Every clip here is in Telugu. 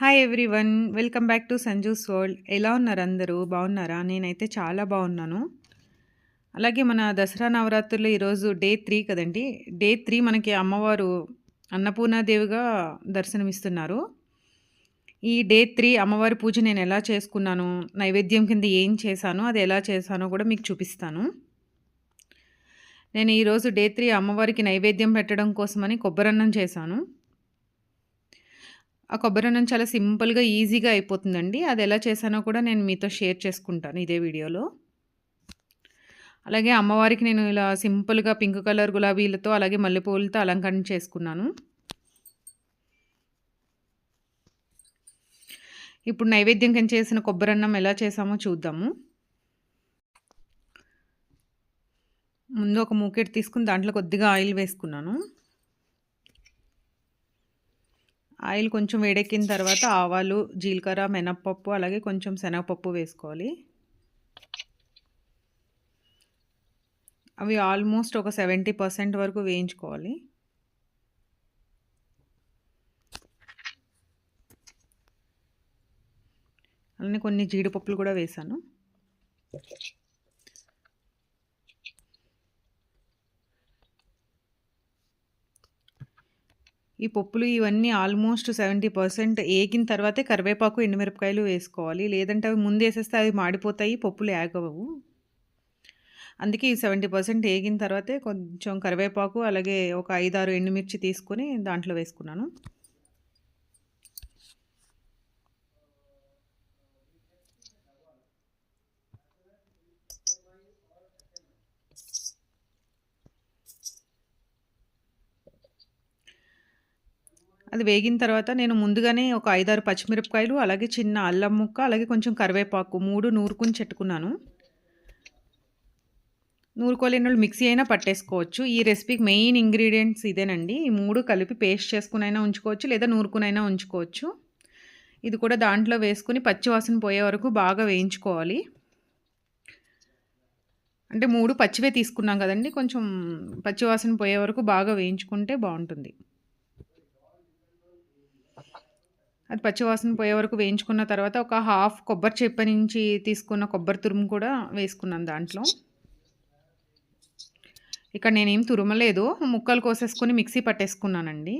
Hi everyone welcome back to Sanju's world ఎలా ఉన్నారు అందరూ? బాగున్నారా? నేనైతే చాలా బాగున్నాను. అలాగే మన దసరా నవరాత్రులు ఈరోజు డే త్రీ కదండి. డే త్రీ మనకి అమ్మవారు అన్నపూర్ణాదేవిగా దర్శనమిస్తున్నారు. ఈ డే త్రీ అమ్మవారి పూజ నేను ఎలా చేసుకున్నాను నైవేద్యం కింద ఏం చేశాను అది ఎలా చేశానో కూడా మీకు చూపిస్తాను. నేను ఈరోజు డే త్రీ అమ్మవారికి నైవేద్యం పెట్టడం కోసమని కొబ్బరన్నం చేశాను. ఆ కొబ్బరన్నం చాలా సింపుల్గా ఈజీగా అయిపోతుందండి. అది ఎలా చేశానో కూడా నేను మీతో షేర్ చేసుకుంటాను ఇదే వీడియోలో. అలాగే అమ్మవారికి నేను ఇలా సింపుల్గా పింక్ కలర్ గులాబీలతో అలాగే మల్లెపూలతో అలంకరణ చేసుకున్నాను. ఇప్పుడు నైవేద్యం కింద చేసిన కొబ్బరన్నం ఎలా చేసామో చూద్దాము. ముందు ఒక మూకెట్ తీసుకుని దాంట్లో కొద్దిగా ఆయిల్ వేసుకున్నాను. ఆయిల్ కొంచెం వేడెక్కిన తర్వాత ఆవాలు జీలకర్ర మినప్పప్పు అలాగే కొంచెం శనగపప్పు వేసుకోవాలి. అవి ఆల్మోస్ట్ ఒక సెవెంటీ పర్సెంట్ వరకు వేయించుకోవాలి. అలానే కొన్ని జీడిపప్పులు కూడా వేసాను. ఈ పప్పులు ఇవన్నీ ఆల్మోస్ట్ సెవెంటీ పర్సెంట్ ఏగిన తర్వాతే కరివేపాకు ఎండుమిరపకాయలు వేసుకోవాలి. లేదంటే అవి ముందు వేసేస్తే అవి మాడిపోతాయి పప్పులు ఏగవవు అందుకే ఈ సెవెంటీ పర్సెంట్ ఏగిన తర్వాతే కొంచెం కరివేపాకు అలాగే ఒక ఐదారు ఎండుమిర్చి తీసుకొని దాంట్లో వేసుకున్నాను. అది వేగిన తర్వాత నేను ముందుగానే ఒక ఐదారు పచ్చిమిరపకాయలు అలాగే చిన్న అల్లం ముక్క అలాగే కొంచెం కరివేపాకు మూడు నూరుకుని చెట్టుకున్నాను. నూరుకోలేని వాళ్ళు మిక్సీ అయినా పట్టేసుకోవచ్చు. ఈ రెసిపీకి మెయిన్ ఇంగ్రీడియంట్స్ ఇదేనండి. ఈ మూడు కలిపి పేస్ట్ చేసుకునైనా ఉంచుకోవచ్చు లేదా నూరుకునైనా ఉంచుకోవచ్చు. ఇది కూడా దాంట్లో వేసుకుని పచ్చివాసన పోయే వరకు బాగా వేయించుకోవాలి. అంటే మూడు పచ్చివే తీసుకున్నాం కదండి కొంచెం పచ్చివాసన పోయే వరకు బాగా వేయించుకుంటే బాగుంటుంది. అది పచ్చివాసన పోయే వరకు వేయించుకున్న తర్వాత ఒక హాఫ్ కొబ్బరి చెప్ప నుంచి తీసుకున్న కొబ్బరి తురుము కూడా వేసుకున్నాను దాంట్లో. ఇక్కడ నేనేం తురుమలేదు ముక్కలు కోసేసుకొని మిక్సీ పట్టేసుకున్నానండి.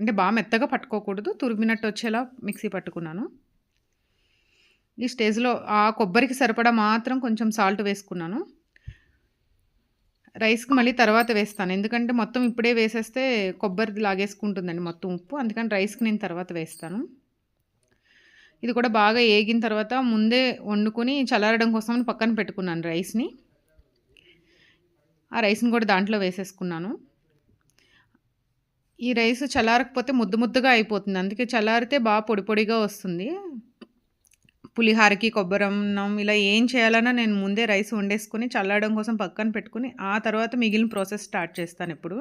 అంటే బాగా మెత్తగా పట్టుకోకూడదు తురిమినట్టు వచ్చేలా మిక్సీ పట్టుకున్నాను. ఈ స్టేజ్లో ఆ కొబ్బరికి సరిపడా మాత్రం కొంచెం సాల్ట్ వేసుకున్నాను. రైస్కి మళ్ళీ తర్వాత వేస్తాను. ఎందుకంటే మొత్తం ఇప్పుడే వేసేస్తే కొబ్బరి లాగేసుకుంటుందండి మొత్తం ఉప్పు. అందుకని రైస్కి నేను తర్వాత వేస్తాను. ఇది కూడా బాగా ఏగిన తర్వాత ముందే వండుకొని చల్లారడం కోసం పక్కన పెట్టుకున్నాను రైస్ని. ఆ రైస్ని కూడా దాంట్లో వేసేసుకున్నాను. ఈ రైస్ చల్లారకపోతే ముద్దు ముద్దుగా అయిపోతుంది. అందుకే చల్లారితే బాగా పొడి పొడిగా వస్తుంది. పులిహారకి కొబ్బరన్నం ఇలా ఏం చేయాలన్నా నేను ముందే రైస్ వండేసుకొని చల్లడం కోసం పక్కన పెట్టుకుని ఆ తర్వాత మిగిలిన ప్రాసెస్ స్టార్ట్ చేస్తాను ఇప్పుడు.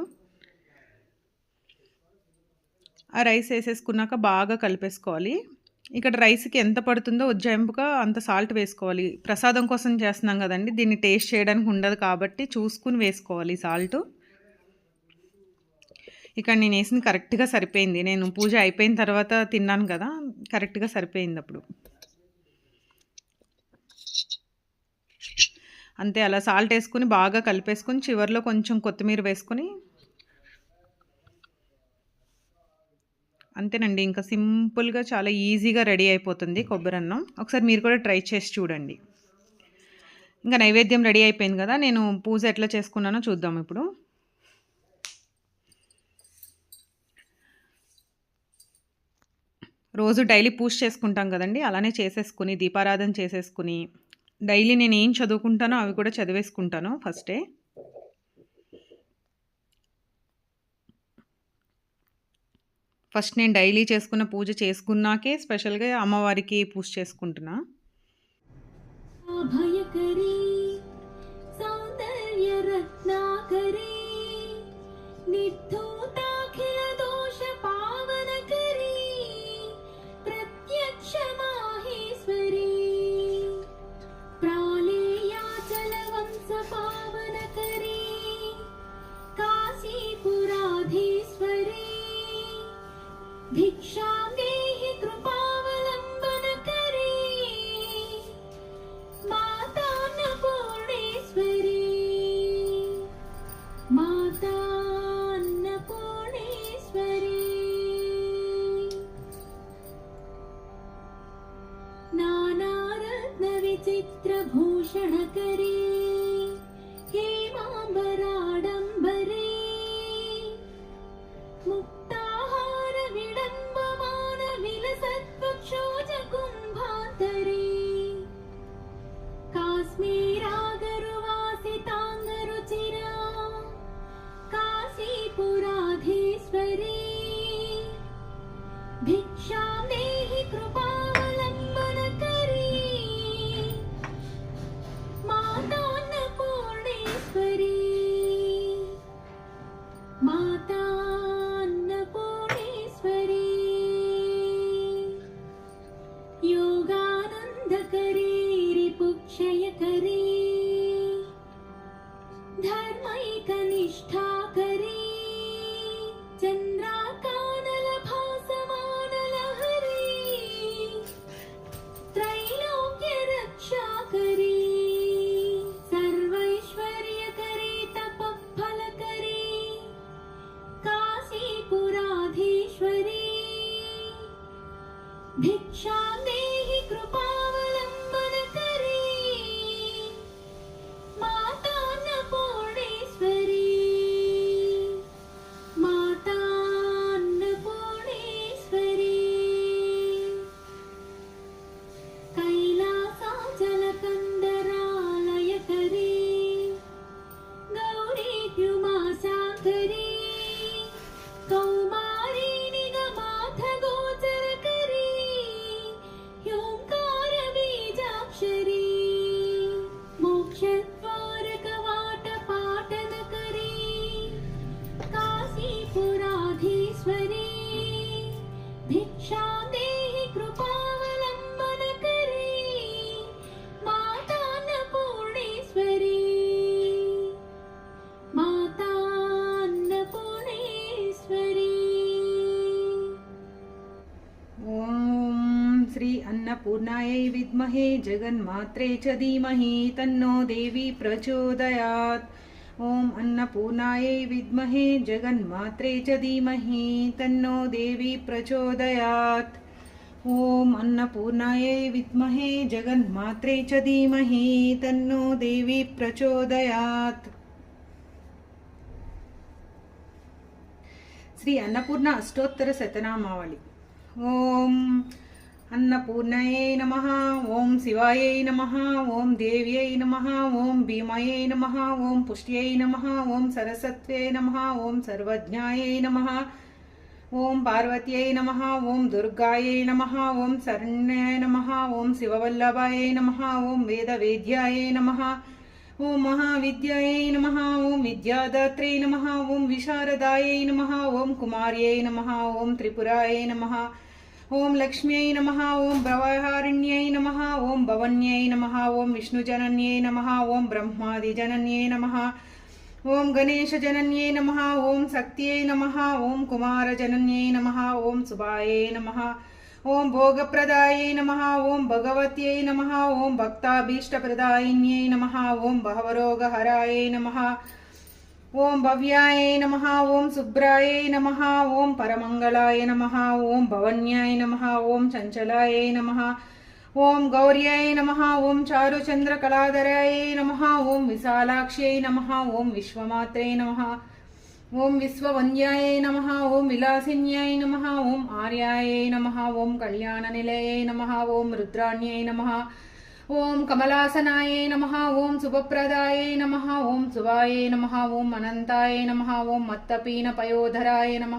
ఆ రైస్ వేసేసుకున్నాక బాగా కలిపేసుకోవాలి. ఇక్కడ రైస్కి ఎంత పడుతుందో ఉజ్జాయింపుగా అంత సాల్ట్ వేసుకోవాలి. ప్రసాదం కోసం చేస్తున్నాం కదండి దీన్ని టేస్ట్ చేయడానికి ఉండదు కాబట్టి చూసుకుని వేసుకోవాలి సాల్ట్. ఇక్కడ నేను వేసింది కరెక్ట్గా సరిపోయింది. నేను పూజ అయిపోయిన తర్వాత తిన్నాను కదా కరెక్ట్గా సరిపోయింది అప్పుడు. అంతే అలా సాల్ట్ వేసుకుని బాగా కలిపేసుకొని చివరిలో కొంచెం కొత్తిమీర వేసుకొని అంతేనండి ఇంకా సింపుల్గా చాలా ఈజీగా రెడీ అయిపోతుంది కొబ్బరి అన్నం ఒకసారి మీరు కూడా ట్రై చేసి చూడండి. ఇంకా నైవేద్యం రెడీ అయిపోయింది కదా నేను పూజ ఎట్లా చేసుకున్నానో చూద్దాం ఇప్పుడు. రోజు డైలీ పూజ చేసుకుంటాం కదండి అలానే చేసేసుకుని దీపారాధన చేసేసుకుని డైలీ నేను ఏం చదువుకుంటానో అవి కూడా చదివేసుకుంటాను ఫస్టే ఫస్ట్ నేను డైలీ చేసుకున్న పూజ చేసుకున్నాకే స్పెషల్గా అమ్మవారికి పూజ చేసుకుంటున్నా. సౌందర్య రత్నాకరీ भिक्षां अन्नपूर्णायै विद्महे जगन्मात्रे च धीमहि तन्नो देवी प्रचोदयात्। ॐ अन्नपूर्णायै विद्महे जगन्मात्रे च धीमहि तन्नो देवी प्रचोदयात्। ॐ अन्नपूर्णायै विद्महे जगन्मात्रे च धीमहि तन्नो देवी प्रचोदयात्। श्री अन्नपूर्णा अष्टोत्तरशतनामावळि ॐ అన్నపూర్ణయే నమ ఓం శివాయై నమ ఓం దేవ్యై నమ ఓం భీమయై నమ ఓం పుష్ట్యై నమ ఓం సరస్వత్యై నమ ఓం సర్వజ్ఞాయై నమ ఓం పార్వత్యై నమ ఓం దుర్గాయై నమ ఓం శరణ్యాయ నమ ఓం శివవల్లభాయై నమ ఓం వేదవేద్యాయై నమ ఓం మహావిద్యాయై నమ ఓం విద్యాదాత్రే నమ ఓం విశారదాయై నమ ఓం కుమార్యై నమ ఓం త్రిపురాయై నమ ఓం లక్ష్మ్యై నమ ఓం భవహారిణ్యై నమ ఓం భవన్యై నమ ఓం విష్ణుజనన్యై నమ ఓం బ్రహ్మాదిజనన్యై నమ ఓం గణేశజనన్యై నమ ఓం శక్త్యై నమ ఓం కుమారజనన్యై నమ ఓం సుభాయై నమ ఓం భోగప్రదాయై నమ ఓం భగవత్యై నమ ఓం భక్తాభీష్టప్రదాయిన్యై నమ ఓం భవరోగహరాయై నమ ఓం భవ్యాయ నమ ఓం శుభ్రాయ నమ ఓం పరమంగళాయ నమ ఓం భవన్యాయ నమ ఓం చంచలాయ నమ ఓం గౌర్యాయ నమ ఓం చారుచంద్రకళాధరాయ నమ ఓం విశాలాక్ష్యై నమ ఓం విశ్వమాత్రే నమ ఓం విశ్వవన్యాయ నమ ఓం విలాసిన్యాయ నమ ఓం ఆర్యాయ నమ ఓం కళ్యాణనిలయ నమ ఓం రుద్రాణ్యై నమ ఓం కమలాసనాయ నమ ఓం శుభప్రదాయ నమ ఓం శుభాయ నమ ఓం అనంతాయ నమ ఓం మత్తపీన పయోధరాయ నమ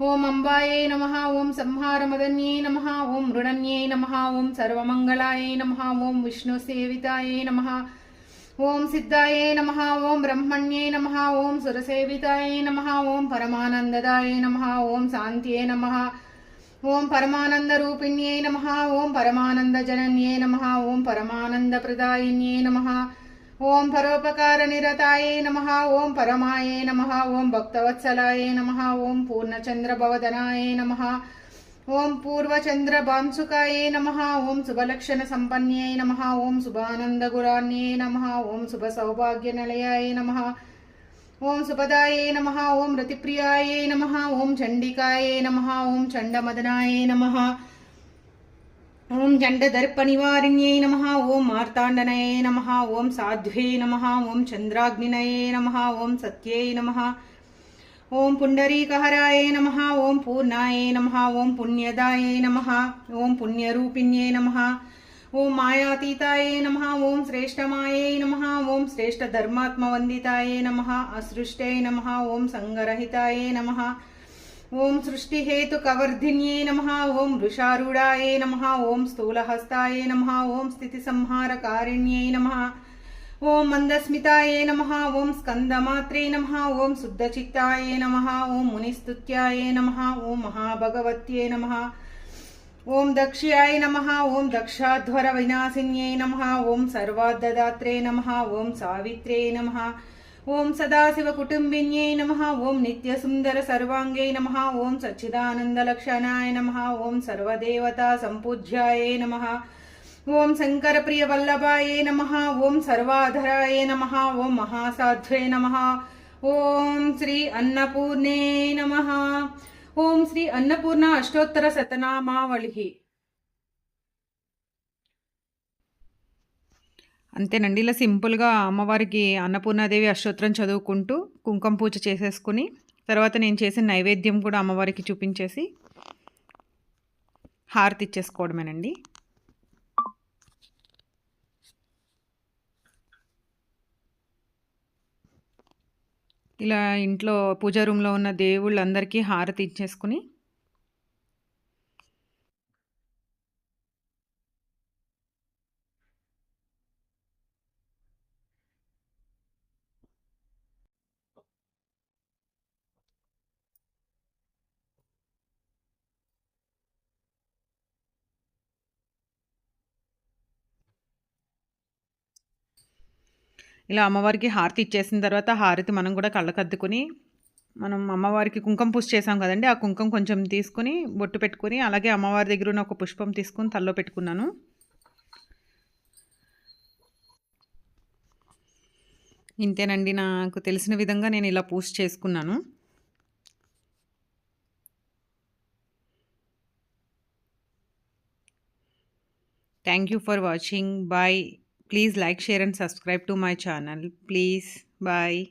ఓం అంబాయై నమ ఓం సంహారమదన్యై నమ ఓం మృణన్యై నమ ఓం సర్వమంగళాయ నమ ఓం విష్ణుసేవితాయ నమ ఓం సిద్ధాయ నమ ఓం బ్రహ్మణ్యే నమ ఓం సురసేవితాయ నమ ఓం పరమానందదాయ నమ ఓం శాంత్యై నమ ఓం పరమానంద రూపిణ్యే నమ ఓం పరమానంద జనన్యే నమ ఓం పరమానంద ప్రదాయిన్యే నమ ఓం పరోపకార నిరతాయే నమ ఓం పరమాయే నమ ఓం భక్తవత్సలాయే నమ ఓం పూర్ణచంద్రభవదనాయే నమ ఓం పూర్వచంద్రబాంసుకాయ నమ ఓం శుభలక్షణ సంపన్యై నమ ఓం శుభానందగురాన్యై నమ ఓం శుభ సౌభాగ్యనిలయాయ నమ ఓం సుపదాయే నమ ఓం రతిప్రియాయే నమ ఓం చండికాయే నమ ఓం చండమదనాయే నమ ఓం చండదర్పనివారిణ్యై నమ ఓం మార్తాండనయే నమ ఓం సాధ్వే నమ ఓం చంద్రాగ్నినయే నమ ఓం సత్యై నమ ఓం పుండరీకహరాయ నమ ఓం పూర్ణాయ నమ ఓం పుణ్యదాయ నమ ఓం పుణ్యరూపిణ్యే నమ ఓం మాయాతీతాయే నమ ఓం శ్రేష్టమాయై నమ ఓం శ్రేష్ట శ్రేష్టధర్మాత్మవందితాయ నమ అసృష్టై నమ ఓం సంగరహితాయే నమ ఓం సృష్టిహేతుకవర్ధిన్యే నమ ఓం వృషారుడాయే నమ ఓం స్థూలహస్తాయే నమ ఓం స్థితిసంహారకారిణ్యై నమ ఓం మందస్మితాయే నమ ఓం స్కందమాత్రే నమ ఓం శుద్ధచిత్తాయే నమ ఓం మునిస్తుత్యాయే నమ ఓం మహాభగవత్యే నమ ఓం దక్ష్యాయ నమ ఓం దక్షాధ్వర వినాశిన్యై నమ ఓం సర్వార్ధదాత్రే నమ ఓం సావిత్రే నమ ఓం సదాశివ కుటుంబిన్యై నమ ఓం నిత్యసుందర సర్వాంగై నమ ఓం సచ్చిదానందలక్షణాయ నమ ఓం సర్వదేవతా సంపూజ్యాయ నమ ఓం శంకరప్రియ వల్లభాయ నమ ఓం సర్వాధరాయ నమ ఓం మహాసాధ్వే నమ ఓం శ్రీ అన్నపూర్ణే నమ ఓం శ్రీ అన్నపూర్ణ అష్టోత్తర శతనామావళి అంతేనండి ఇలా సింపుల్గా అమ్మవారికి అన్నపూర్ణాదేవి అష్టోత్తరం చదువుకుంటూ కుంకుమ పూజ చేసేసుకుని తర్వాత నేను చేసిన నైవేద్యం కూడా అమ్మవారికి చూపించేసి హారతి ఇచ్చేసుకోవడమేనండి. ఇలా ఇంట్లో పూజా రూమ్లో ఉన్న దేవుళ్ళందరికీ హారతి ఇచ్చేసుకుని ఇలా అమ్మవారికి హారతి ఇచ్చేసిన తర్వాత హారతి మనం కూడా కళ్ళకద్దుకుని మనం అమ్మవారికి కుంకుమ పూజ చేసాం కదండి ఆ కుంకుమ కొంచెం తీసుకుని బొట్టు పెట్టుకుని అలాగే అమ్మవారి దగ్గర ఉన్న ఒక పుష్పం తీసుకుని తల్లో పెట్టుకున్నాను. ఇంతేనండి నాకు తెలిసిన విధంగా నేను ఇలా పూజ చేసుకున్నాను. Thank you for watching bye Please like, share and subscribe to my channel. Please. Bye.